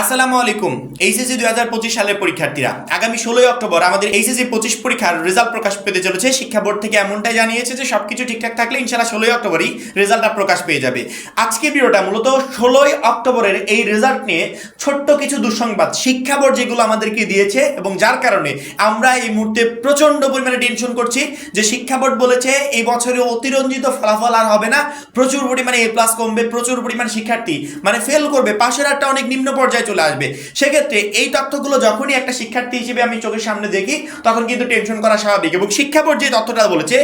আসসালামু আলাইকুম, এইচএসসি দুই হাজার পঁচিশ সালের পরীক্ষার্থীরা। আগামী ষোলোই অক্টোবর আমাদের এইচএসসি পঁচিশ পরীক্ষার রেজাল্ট প্রকাশ পেতে চলেছে। শিক্ষা বোর্ড থেকে এমনটাই জানিয়েছে যে সবকিছু ঠিকঠাক থাকলে ইনশাল্লাহ ষোলোই অক্টোবরই রেজাল্টটা প্রকাশ পেয়ে যাবে। আজকে ভিডিওটা মূলত ষোলোই অক্টোবরের এই রেজাল্ট নিয়ে ছোট্ট কিছু দুঃসংবাদ। শিক্ষা বোর্ড যেগুলো আমাদেরকে দিয়েছে এবং যার কারণে আমরা এই মুহূর্তে প্রচণ্ড পরিমাণে টেনশন করছি যে শিক্ষা বোর্ড বলেছে এই বছরে অতিরঞ্জিত ফলাফল আর হবে না। প্রচুর পরিমাণে এ প্লাস কমবে, প্রচুর পরিমাণে শিক্ষার্থী মানে ফেল করবে। পাশের একটা অনেক নিম্ন পর্যায়ে চলে আসবে। সেক্ষেত্রে এই তথ্যগুলো যখনই একটা শিক্ষার্থী হিসেবে আমি চোখের সামনে দেখি, তখন কিন্তু টেনশন করা স্বাভাবিক এবং শিক্ষা বোর্ড যে তথ্যটা বলেছে,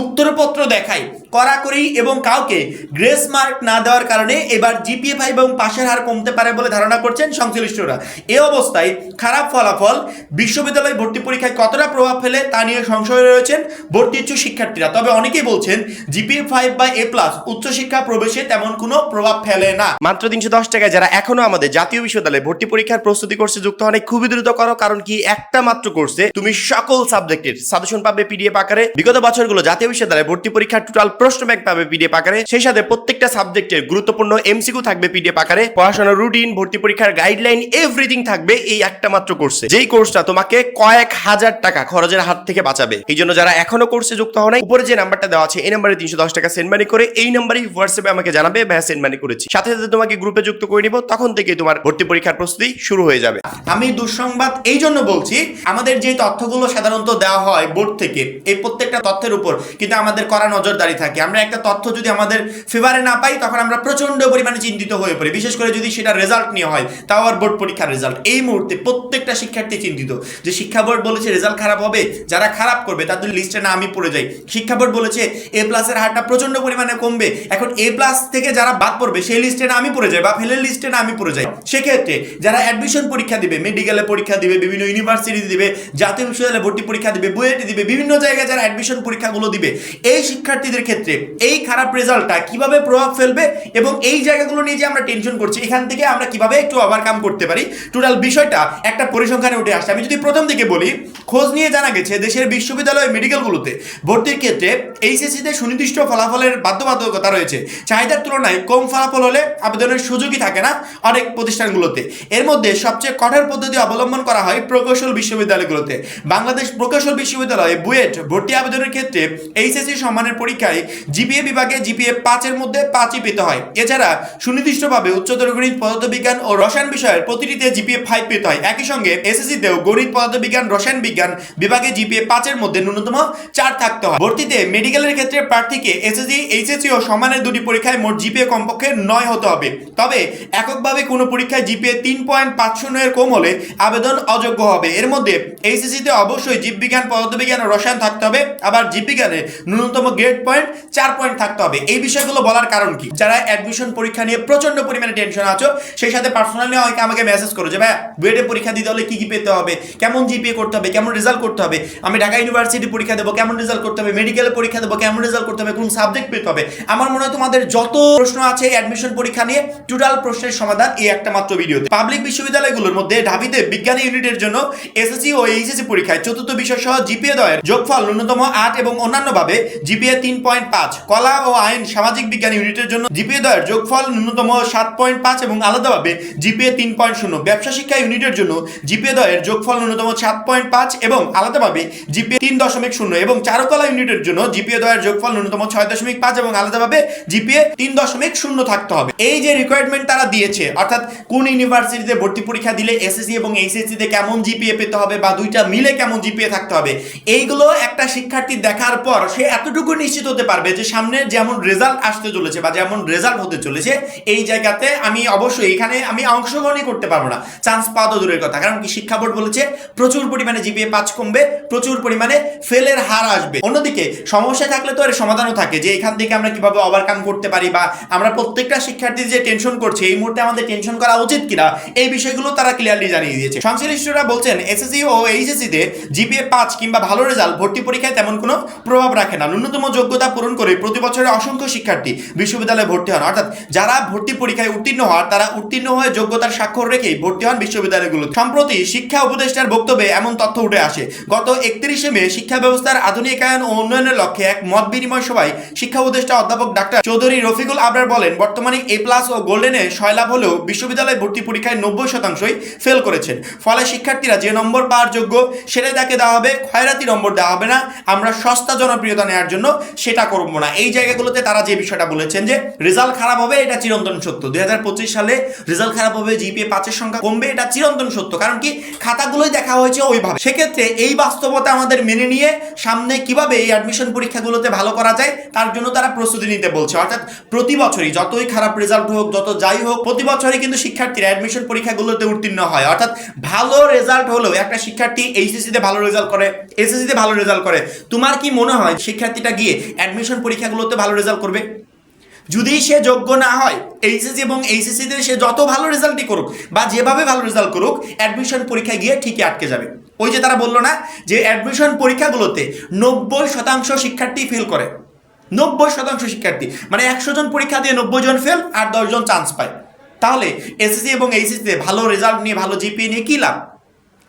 উত্তরপত্র দেখাই কড়াকড়ি এবং কাউকে গ্রেস মার্ক না দেওয়ার কারণে এবার জিপিএ ফাইভ এবং পাশের হার কমতে পারে বলে ধারণা করছেন সংশ্লিষ্টরা। এ অবস্থায় খারাপ ফলাফল বিশ্ববিদ্যালয় ভর্তি পরীক্ষায় কতটা প্রভাব ফেলে তা নিয়ে সংশয় রয়েছেন ভর্তি ইচ্ছুক শিক্ষার্থীরা। তবে অনেকেই বলছেন, জিপিএ ফাইভ বা এ প্লাস উচ্চশিক্ষা প্রবেশে তেমন কোনো প্রভাব ফেলে না। মাত্র তিনশো দশ টাকায় যারা এখনও আমাদের জাতীয় বিশ্ববিদ্যালয়ে ভর্তি পরীক্ষার প্রস্তুতি কোর্সে যুক্ত হন খুবই দ্রুত করো কারণ কি একটা মাত্র কোর্সে তুমি সকল সাবজেক্টের সাজেশন পাবে পিডিএফ আকারে। বিগত বছরগুলো জাতীয় বিশ্ববিদ্যালয়ে ভর্তি পরীক্ষার টোটাল প্রশ্ন ব্যাংক পাবে পিডিএফ আকারে। সেই সাথে প্রত্যেকটা সাবজেক্টের গুরুত্বপূর্ণ এমসিকিউ থাকবে পিডিএফ আকারে। পড়াশোনার রুটিন ভর্তি পরীক্ষার গাইডলাইন এভরিথিং থাকবে এই একটা মাত্র কোর্সে। যেই কোর্সটা তোমাকে কয়েক হাজার টাকা খরচের হাত থেকে বাঁচাবে। এই জন্য যারা এখনও কোর্সে যুক্ত হন নাই, উপরে যে নাম্বারটা দেওয়া আছে এই নাম্বারে তিনশো দশ টাকা সেন্ড মানি করে এই নাম্বারই হোয়াটসঅ্যাপে আমাকে জানাবে ভাইয়া সেন্ড মানি করেছি। সাথে সাথে তোমাকে গ্রুপে যুক্ত করে নিব তখন থেকে তোমার ভর্তি পরীক্ষার প্রস্তুতি শুরু হয়ে যাবে। আমি দুঃসংবাদ এই জন্য বলছি, আমাদের যে তথ্যগুলো সাধারণত দেওয়া হয় বোর্ড থেকে, এই প্রত্যেকটা তথ্যের উপর কিন্তু আমাদের করা নজরদারি থাকে। আমরা একটা তথ্য যদি আমাদের ফেভারে না পাই, তখন আমরা প্রচণ্ড পরিমাণে চিন্তিত হয়ে পড়ি। বিশেষ করে যদি সেটা রেজাল্ট নিয়ে হয়, তাও আর বোর্ড পরীক্ষার রেজাল্ট এই মুহূর্তে প্রত্যেকটা শিক্ষার্থী চিন্তিত। যে শিক্ষা বোর্ড বলেছে রেজাল্ট খারাপ হবে, যারা খারাপ করবে, তাদের লিস্টে না আমি পড়ে যাই। শিক্ষা বোর্ড বলেছে এ প্লাসের হারটা প্রচণ্ড পরিমাণে কমবে। এখন এ প্লাস থেকে যারা বাদ পড়বে, সেই লিস্টে না আমি পড়ে যাই বা ফেলের লিস্টে না আমি পড়ে যাই। সেক্ষেত্রে যারা অ্যাডমিশন পরীক্ষা দিবে মেডিকেলে পরীক্ষা দিবে, বিভিন্ন ইউনিভার্সিটি দিবে, জাতীয় বিশ্ববিদ্যালয়ে ভর্তি পরীক্ষা দিবে, বুয়েটে দিবে, বিভিন্ন জায়গায় যারা অ্যাডমিশন পরীক্ষাগুলো দিবে, এই শিক্ষার্থীদের ক্ষেত্রে এই খারাপ রেজাল্টটা কীভাবে প্রভাব ফেলবে এবং এই জায়গাগুলো নিয়ে যে আমরা টেনশন করছি, এখান থেকে আমরা কীভাবে একটু ওভারকাম করতে পারি? টোটাল বিষয়টা একটা পরিসংখ্যানে উঠে আসছে। আমি যদি প্রথম দিকে বলি, খোঁজ নিয়ে জানা গেছে দেশের বিশ্ববিদ্যালয় মেডিকেলগুলোতে ভর্তির ক্ষেত্রে এইচএসসিতে সুনির্দিষ্ট ফলাফলের বাধ্যবাধকতা রয়েছে। চাহিদার তুলনায় কম ফলাফল হলে আবেদনের সুযোগই থাকে না। অনেক প্রতিষ্ঠানগুলোতে। এর মধ্যে সবচেয়ে কঠোর পদ্ধতি অবলম্বন করা হয় প্রকৌশল বিশ্ববিদ্যালয়গুলোতে। বাংলাদেশ প্রকৌশল বিশ্ববিদ্যালয়ে বুয়েট ভর্তি আবেদনের ক্ষেত্রে এইচএসসি সম্মানের পরীক্ষায় জিপিএ বিভাগে জিপিএ পাঁচের মধ্যে পাঁচই পেতে হয়। এছাড়া সুনির্দিষ্টভাবে উচ্চতর গণিত, পদার্থবিজ্ঞান ও রসায়ন বিষয়ের প্রতিটিতে জিপিএ ফাইভ পেতে হয়। একই সঙ্গে এসএসসিতেও গণিত, পদার্থবিজ্ঞান, রসায়ন বিজ্ঞান বিভাগে জিপিএ পাঁচের মধ্যে ন্যূনতম চার থাকতে হয়। ভর্তিতে মেডিকেলের ক্ষেত্রে প্রার্থীকে এসএসসি, এইচএসসি ও সমানের দুটি পরীক্ষায় মোট জিপিএ কমপক্ষে নয় হতে হবে। তবে এককভাবে কোনো পরীক্ষায় জিপিএ তিন পয়েন্ট পাঁচ শূন্য এর কম হলে আবেদন অযোগ্য হবে। এর মধ্যে এইচএসসিতে অবশ্যই জীববিজ্ঞান, পদার্থবিজ্ঞান ও রসায়ন থাকতে হবে। আবার জীববিজ্ঞানে ন্যূনতম গ্রেড পয়েন্ট চার পয়েন্ট থাকতে হবে। এই বিষয়গুলো বলার কারণ কি? যারা অ্যাডমিশন পরীক্ষা নিয়ে প্রচণ্ড পরিমাণে টেনশন আছো, সেই সাথে পার্সোনালি অনেকে আমাকে মেসেজ করো যে ভাই বুয়েটে পরীক্ষা দিতে হলে কি কি পেতে হবে? কেমন জিপিএ করতে হবে? কেমন রেজাল্ট করতে হবে? আমি ঢাকা ইউনিভার্সিটি পরীক্ষা দেবো, কেমন রেজাল্ট করতে হবে? মেডিকেল পরীক্ষা দেবো, কেমন রেজাল্ট করতে হবে? কোন সাবজেক্ট পেতে হবে? আমার মনে হয় তোমাদের যত প্রশ্ন আছে অ্যাডমিশন পরীক্ষা নিয়ে টোটাল প্রশ্নের সমাধান এই একটা মাত্র ভিডিওতে। পাবলিক বিশ্ববিদ্যালয়গুলোর মধ্যে ঢাবিতে বিজ্ঞান ইউনিটের জন্য এসএসসি ও এইচএসসি পরীক্ষায় চতুর্থ বিষয় সহ জিপিএ দয়ের যোগফল ন্যূনতম আট এবং অন্যান্যভাবে জিপিএ তিন পয়েন্ট পাঁচ। কলা ও আইন, সামাজিক বিজ্ঞান ইউনিটের জন্য জিপিএ দয়ের যোগফল ন্যূনতম সাত পয়েন্ট পাঁচ এবং আলাদাভাবে জিপিএ তিন পয়েন্ট শূন্য। ব্যবসা শিক্ষা ইউনিটের জন্য জিপিএ দয়ের যোগফল ন্যূনতম সাত পয়েন্ট পাঁচ এবং আলাদাভাবে জিপিএ তিন দশমিক শূন্য এবং চারুকলা ইউনিটের জন্য জিপিএ দয়ের যোগফল ন্যূনতম ছয় দশমিক পাঁচ এবং আলাদাভাবে জিপিএ তিন দশমিক শূন্য থাকতে হবে। এই যে রিকোয়ারমেন্ট তারা দিয়েছে, অর্থাৎ কোন ইউনিভার্সিটিতে ভর্তি পরীক্ষা দিলে এসএসসি এবং এইচএসসি তে কেমন জিপিএ পেতে হবে বা দুইটা মিলে কেমন জিপিএ থাকতে হবে? এইগুলো একটা শিক্ষার্থী দেখার পর সে এতটুকু নিশ্চিত হতে পারবে যে সামনে যেমন রেজাল্ট আসতে চলেছে বা যেমন রেজাল্ট হতে চলেছে, এই জায়গাতে আমি অবশ্যই এখানে আমি অংশগ্রহণই করতে পারব না। চান্স পাওয়া তো দূরের কথা, কারণ কি শিক্ষা বোর্ড বলেছে, প্রচুর পরিমাণে জিপিএ পাঁচ কমবে, প্রচুর পরিমাণে ফেলের হার আসবে। অন্যদিকে সমস্যা থাকলে তো এর সমাধানও থাকে যে এখান থেকে আমরা কীভাবে ওভারকাম করতে পারি বা আমরা প্রত্যেকটা শিক্ষার্থী যে টেনশন করছে, এই মুহূর্তে আমাদের টেনশন করা উচিত কিনা এই বিষয়গুলো তারা ক্লিয়ারলি জানিয়ে দিয়েছে। সংশ্লিষ্টরা বলছেন এসএসসি ও এইচএসসি তে জিপিএ পাঁচ কিংবা ভালো রেজাল্ট ভর্তি পরীক্ষায় তেমন কোনো প্রভাব রাখে না। ন্যূনতম যোগ্যতা পূরণ করে প্রতি বছরে অসংখ্য শিক্ষার্থী বিশ্ববিদ্যালয়ে ভর্তি হন। অর্থাৎ যারা ভর্তি পরীক্ষায় উত্তীর্ণ হওয়ার, তারা উত্তীর্ণ হয়ে যোগ্যতার স্বাক্ষর রেখেই ভর্তি হন বিশ্ববিদ্যালয়গুলো সম্প্রতি শিক্ষা উপদেষ্টার বক্তব্যে এমন তথ্য উঠে আসে, গত একত্রিশে মে শিক্ষা ব্যবস্থার আধুনিকায়ন ও উন্নয়নের লক্ষ্যে এক মত বিনিময় সভায় শিক্ষা উপদেষ্টা অধ্যাপক ডাক্তার চৌধুরী রফিকুল আবরার বলেন, বর্তমানে এ প্লাস ও গোল্ডেনে সয়লাভ হলেও বিশ্ববিদ্যালয় ভর্তি পরীক্ষায় নব্বই শতাংশই ফেল করেছেন। ফলে শিক্ষার্থীরা যে নম্বর পাওয়ার যোগ্য সেটাই তাকে দেওয়া হবে খয়রাতি নম্বর দেওয়া হবে না। আমরা সস্তা জনপ্রিয়তা নেওয়ার জন্য সেটা করব না। এই জায়গাগুলোতে তারা যে বিষয়টা বলেছেন যে, রেজাল্ট খারাপ হবে, এটা চিরন্তন সত্য। দুই সালে রেজাল্ট খারাপ হবে, জিপিএ পাঁচের সংখ্যা কমবে, এটা চিরন্তন সত্য। কারণ কি? খাতাগুলোই দেখা হয়েছে ওইভাবে। সেক্ষেত্রে এই বাস্তবতা আমাদের মেনে নিয়ে সামনে কীভাবে এই অ্যাডমিশন পরীক্ষাগুলোতে ভালো করা যায়, তার জন্য তারা প্রস্তুতি নিতে বলছে। অর্থাৎ প্রতি বছরই যতই খারাপ রেজাল্ট হোক, যত যাই হোক, প্রতি বছরই কিন্তু শিক্ষার্থীরা অ্যাডমিশন পরীক্ষাগুলোতে উত্তীর্ণ হয়। অর্থাৎ ভালো রেজাল্ট হলেও একটা শিক্ষার্থী এইচএসসিতে ভালো রেজাল্ট করে এসএসসিতে ভালো রেজাল্ট করে। তোমার কি মনে হয় শিক্ষার্থীটা গিয়ে অ্যাডমিশন পরীক্ষাগুলোতে ভালো রেজাল্ট করবে? যদি সে যোগ্য না হয় এইচএসসি এবং এইচএসসিতে সে যত ভালো রেজাল্টই করুক বা যেভাবে ভালো রেজাল্ট করুক অ্যাডমিশন পরীক্ষায় গিয়ে ঠিকই আটকে যাবে। ওই যে তারা বলল না যে অ্যাডমিশন পরীক্ষাগুলোতে নব্বই শতাংশ শিক্ষার্থী ফেল করে। নব্বই শতাংশ শিক্ষার্থী। মানে একশো জন পরীক্ষা দিয়ে নব্বই জন ফেল আর দশজন চান্স পায়। তাহলে এসএসসি এবং এইচএসসিতে ভালো রেজাল্ট নিয়ে ভালো জিপিএ নিয়ে কী লাভ?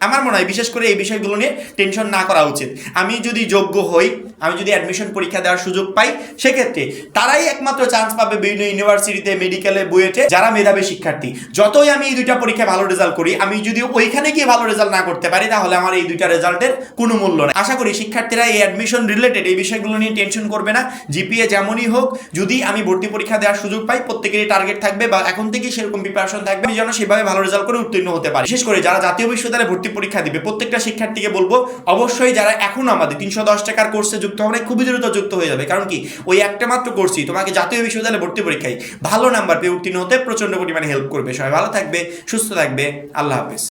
আমার মনে হয় বিশেষ করে এই বিষয়গুলো নিয়ে টেনশন না করা উচিত। আমি যদি যোগ্য হই, আমি যদি অ্যাডমিশন পরীক্ষা দেওয়ার সুযোগ পাই, সেক্ষেত্রে তারাই একমাত্র চান্স পাবে বিভিন্ন ইউনিভার্সিটিতে মেডিকেলে বুয়েটে যারা মেধাবী শিক্ষার্থী। যতই আমি এই দুইটা পরীক্ষায় ভালো রেজাল্ট করি, আমি যদি ওইখানে গিয়ে ভালো রেজাল্ট না করতে পারি, তাহলে আমার এই দুইটা রেজাল্টের কোনো মূল্য নেই। আশা করি শিক্ষার্থীরা এই অ্যাডমিশন রিলেটেড এই বিষয়গুলো নিয়ে টেনশন করবে না। জিপিএ যেমনই হোক, যদি আমি ভর্তি পরীক্ষা দেওয়ার সুযোগ পাই, প্রত্যেকেরই টার্গেট থাকবে বা এখন থেকেই সেরকম প্রিপারেশন থাকবে যেন সেভাবে ভালো রেজাল্ট করে উত্তীর্ণ হতে পারি। বিশেষ করে যারা জাতীয় বিশ্ববিদ্যালয়ে ভর্তি পরীক্ষা দিবে। প্রত্যেকটা শিক্ষার্থীকে বলব, অবশ্যই যারা এখনও আমাদের তিনশো দশ টাকার কোর্সে যুক্ত হবে, খুবই দ্রুত যুক্ত হয়ে যাবে। কারণ কি? ওই একটা মাত্র কোর্সই তোমাকে জাতীয় বিশ্ববিদ্যালয়ে ভর্তি পরীক্ষায় ভালো নাম্বার পেয়ে উত্তীর্ণ হতে প্রচণ্ড পরিমাণে হেল্প করবে। সবাই ভালো থাকবে, সুস্থ থাকবে। আল্লাহ হাফেজ।